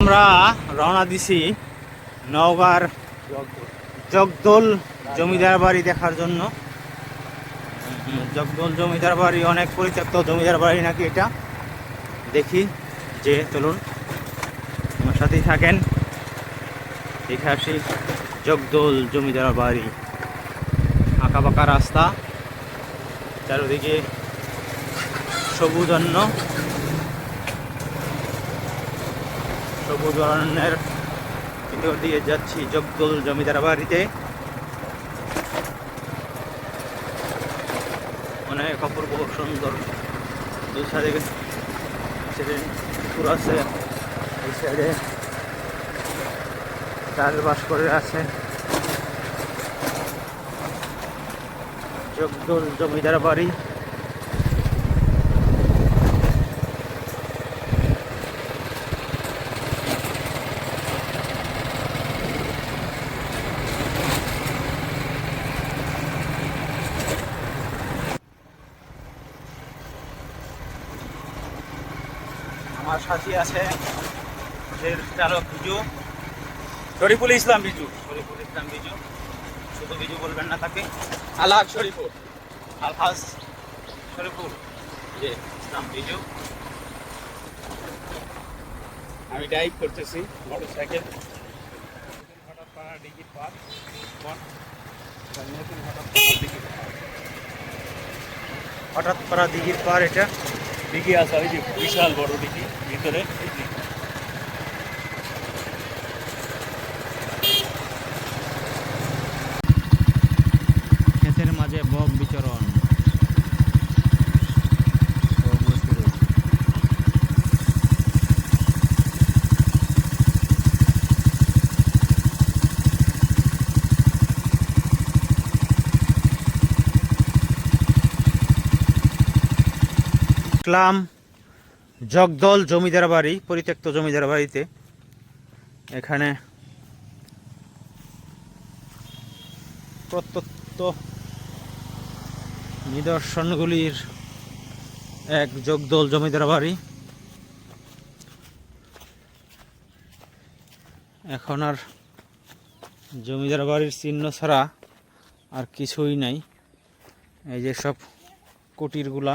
আমরা রওনা দিছি নওগাঁর জগদল জমিদার বাড়ি দেখার জন্য। জগদল জমিদার বাড়ি অনেক পরিত্যক্ত জমিদার বাড়ি নাকি এটা? দেখি, যে চলুন। আমার সাথেই থাকেন দেখে আসি জগদল জমিদার বাড়ি। আঁকা বাঁকা রাস্তা, চারিদিকে সবুজ অন্য সবুজ অরণ্যের ভিতর দিয়ে যাচ্ছি জগদল জমিদার বাড়িতে। অনেক অপূর্ব, সুন্দর দুই সাইডে সাইডে পুকুর আছে, এই সাইডে চাষবাস করে আছে। জগদল জমিদার বাড়ি। সাথে আছে এর চালক বিজু। শরীফুল ইসলাম বিজু। শরীফুল ইসলাম বিজু। শুধু বিজু বলবেন না তাকে। আলাদ শরীফুল। আলহাজ শরীফুল। যে ইসলাম বিজু। আমি ড্রাইভ করতেছি মোটর সাইকেল হঠাৎ পাড়া দিঘির পার এটা। দিঘি আসা হয়েছে বিশাল বড় দিঘি ভিতরে ক্ষেতের মাঝে বক বিচরণ বক বসে রয়েছে। ক্লাম জগদল জমিদার বাড়ি, পরিত্যক্ত জমিদার বাড়িতে। এখানে প্রত্যত্ত নিদর্শনগুলির এক জগদল জমিদার বাড়ি। এখন আর জমিদার বাড়ির চিহ্ন ছাড়া আর কিছুই নাই। এই যে সব কুটিরগুলা।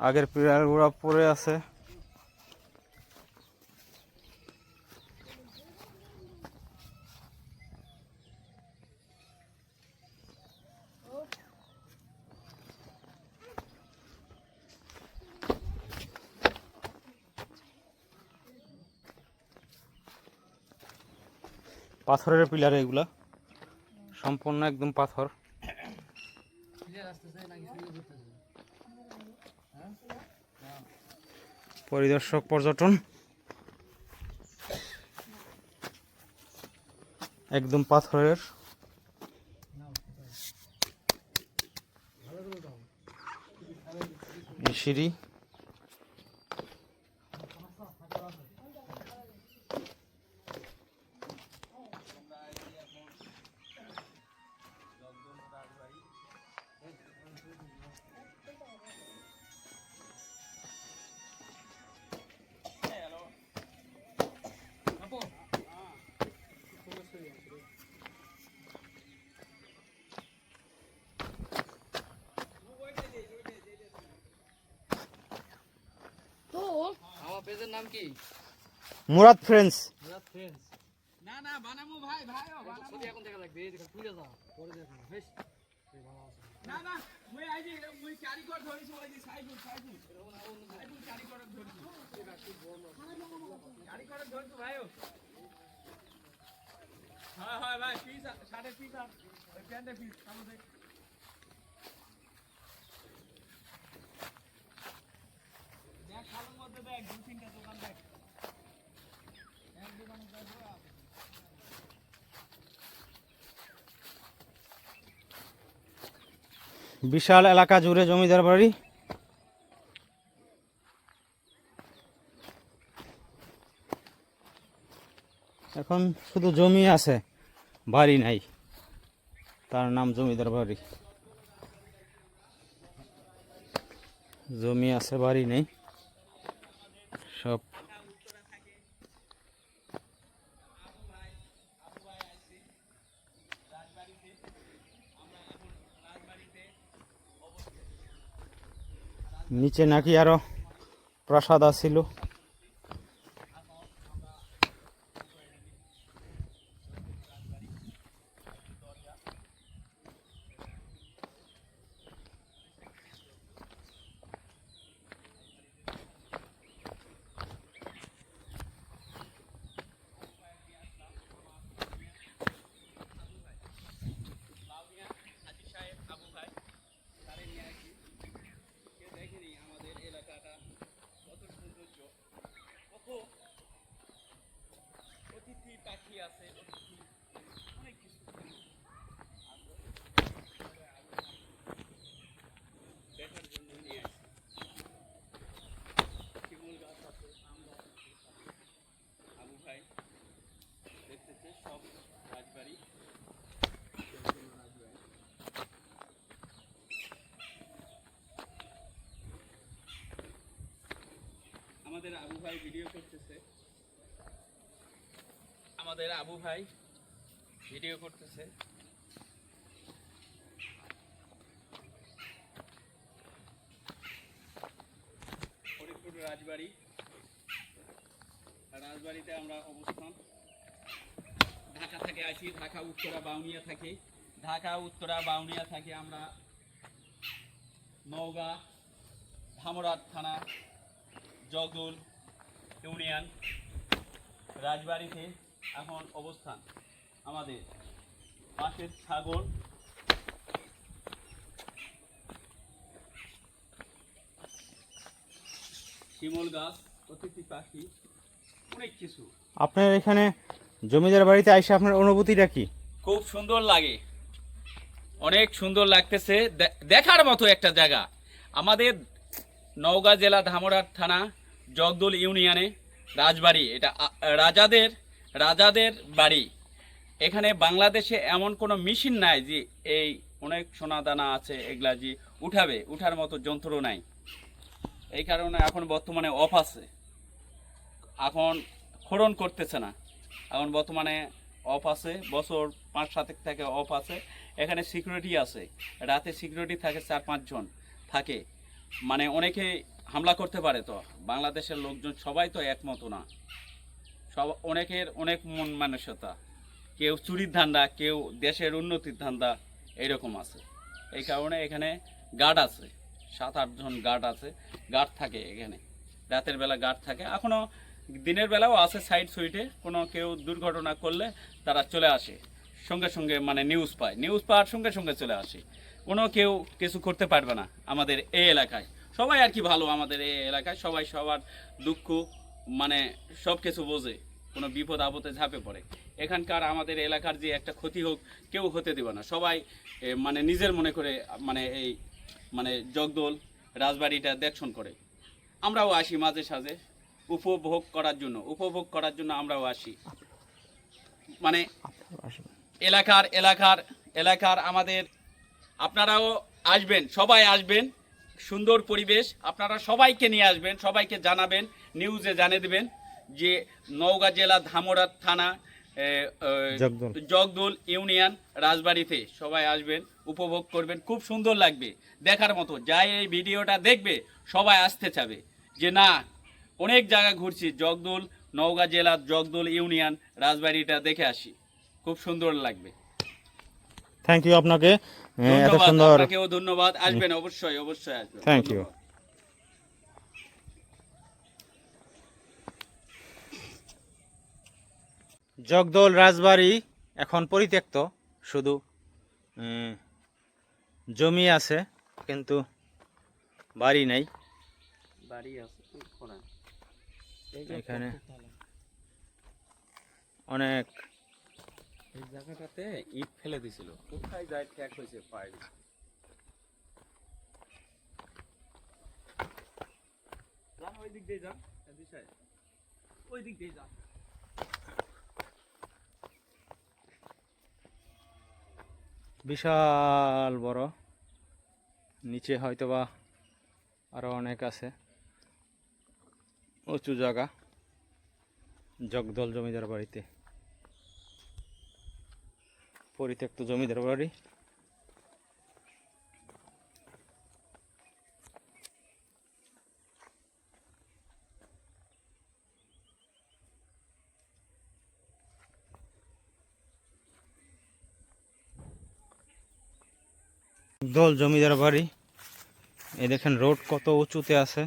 আগের পিলারগুলা পড়ে আছে। পাথরের পিলার এগুলা। সম্পূর্ণ একদম পাথর। পরিদর্শক পর্যটন। একদম পাথরের। সিঁড়ি। পেজের নাম কি? মুরাদ ফ্রেন্ডস। মুরাদ ফ্রেন্ডস। না না বানামু ভাই ভাই ছবি এখন দেখা লাগবে এই দেখো তুলে যাও পরে দেখো বেশ। ভালো আছে। না না মুই আইজি মুই কারিগর ধরিছি ওই যে সাইদুল সাইদুল সাইদুল কারিগর ধরিছি। কারিগর ধরিছি ভাইও হ্যাঁ হ্যাঁ ভাই পিস সাড়ে পিস আর ওই প্যান্টে পিস আমাদের ব্যাগ দু, তিনটা দোকান ব্যাগ এক বিশাল এলাকা জুড়ে জমিদার বাড়ি। এখন শুধু জমি আছে, বাড়ি নাই। তার নাম জমিদার বাড়ি। জমি আছে, বাড়ি নেই। নিচে নাকি আরও প্রাসাদ আছিল আমাদের আবু ভাই ভিডিও করতেছে। রাজবাড়ি। রাজবাড়িতে আমরা অবস্থান। ঢাকা থেকে আছি ঢাকা, উত্তরা, বাউনিয়া থাকি। ঢাকা, উত্তরা, বাউনিয়া থাকি আমরা নওগাঁ ধামরাট থানা, জগদুল ইউনিয়ন রাজবাড়িতে এখন অবস্থান। আমাদের পাশের ছাগল। শিমল গাছ অতিথি পাখি অনেক কিছু। আপনার এখানে জমিদার বাড়িতে আইসে আপনার অনুভূতিটা কি? খুব সুন্দর লাগে। অনেক সুন্দর লাগতেছে। দেখার মতো একটা জায়গা। আমাদের নওগাঁ জেলা ধামরার থানা জগদল ইউনিয়নে রাজবাড়ি। এটা রাজাদের রাজাদের বাড়ি। এখানে বাংলাদেশে এমন কোনো মেশিন নাই যে এই অনেক সোনা দানা আছে, এগুলা যে উঠাবে, উঠার মতো যন্ত্র নাই। এই কারণে এখন বর্তমানে অফ আছে। এখন খোড়ন করতেছে না। এখন বর্তমানে অফ আছে, বছর পাঁচ সাতেক থেকে অফ আছে। এখানে সিকিউরিটি আছে। রাতে সিকিউরিটি থাকে চার পাঁচজন থাকে। মানে অনেকে হামলা করতে পারে তো। বাংলাদেশের লোকজন সবাই তো একমত না। সব অনেকের অনেক মন মানসিকতা। কেউ চুরির ধান্দা, কেউ দেশের উন্নতির ধান্দা এরকম আছে। এই কারণে এখানে গার্ড আছে, সাত আটজন গার্ড আছে, গার্ড থাকে এখানে। রাতের বেলা গার্ড থাকে। এখনও দিনের বেলাও আছে সাইড সুইটে, কোনো কেউ দুর্ঘটনা করলে তারা চলে আসে। সঙ্গে সঙ্গে মানে নিউজ পায়। নিউজ পাওয়ার সঙ্গে সঙ্গে চলে আসে। কোনো কেউ কিছু করতে পারবে না আমাদের এই এলাকায়। সবাই আর কি ভালো আমাদের এই এলাকায়। সবাই সবার দুঃখ মানে সব কিছু বোঝে। কোনো বিপদ আপদে ঝাঁপে পড়ে। এখানকার আমাদের এলাকার যে একটা ক্ষতি হোক, কেউ হতে দেবে না। সবাই মানে নিজের মনে করে মানে এই মানে জগদল, রাজবাড়িটা দেখশন করে। আমরাও আসি মাঝে সাঝে উপভোগ করার জন্য। উপভোগ করার জন্য আমরাও আসি। মানে এলাকার এলাকার এলাকার আমাদের, আপনারাও আসবেন, সবাই আসবেন। সুন্দর পরিবেশ, আপনারা সবাইকে নিয়ে আসবেন, সবাইকে জানাবেন, নিউজে জানিয়ে দেবেন। যে নওগাঁ জেলা ধামরাত থানা জগদল। ইউনিয়ন রাজবাড়িতে সবাই আসবেন উপভোগ করবেন খুব সুন্দর লাগবে দেখার মতো। যাই এই ভিডিওটা দেখবে সবাই আসতে চাবে যে না অনেক জায়গা ঘুরছি জগদল নওগাঁ জেলার জগদল ইউনিয়ন রাজবাড়িটা দেখে আসি খুব সুন্দর লাগবে। থ্যাংক ইউ আপনাকে। এত ধন্যবাদ সুন্দর। আপনাকেও ধন্যবাদ আসবেন অবশ্যই অবশ্যই আসবেন। থ্যাংক ইউ জগদল রাজবাড়ি এখন পরিত্যক্ত শুধু জমি আছে কিন্তু বাড়ি নাই। বাড়ি আছে এখানে অনেক এই জায়গাটাতে ইট ফেলে দিছিল। কোথায় যায় ঠেক হয়েছে পায়ে ওই দিক দিয়ে যান ওই দিক দিয়ে যান। বিশাল বড়। নিচে হয়তোবা আরও অনেক আছে। উঁচু জায়গা। জগদল জমিদার বাড়িতে। পরিত্যক্ত জমিদার বাড়ি। দল জমিদার বাড়ি। এ দেখেন রোড কত উঁচুতে আছে।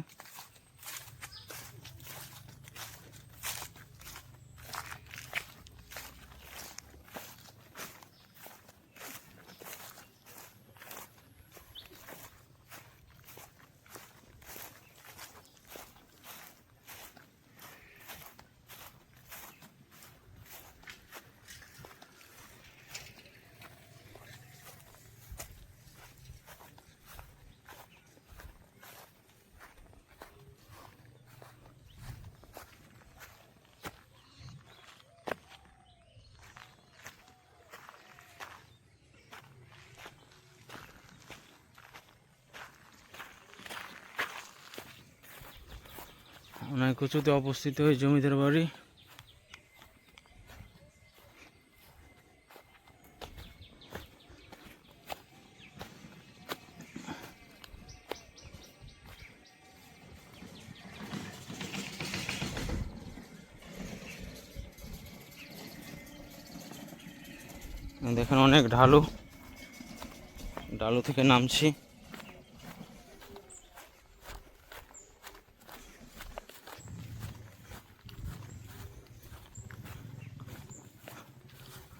অনেক উঁচুতে অবস্থিত এই জমিদার বাড়ি। দেখেন অনেক ঢালু। ঢালু থেকে নামছি।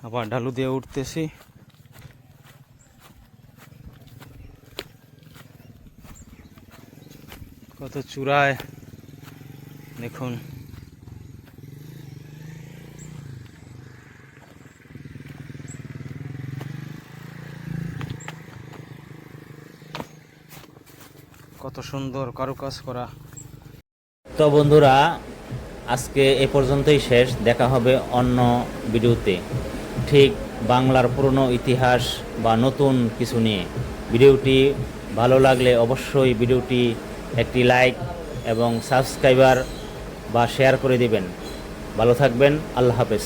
আবার ঢালু দিয়ে উঠতেছি। কত চূড়ায়। দেখুন। কত সুন্দর কারুকাজ করা। তো বন্ধুরা, আজকে এ পর্যন্তই শেষ। দেখা হবে অন্য ভিডিওতে। ঠিক বাংলার পুরনো ইতিহাস বা নতুন কিছু নিয়ে। ভিডিওটি ভালো লাগলে অবশ্যই ভিডিওটি একটি লাইক এবং সাবস্ক্রাইবার বা শেয়ার করে দিবেন। ভালো থাকবেন, আল্লাহ হাফেজ।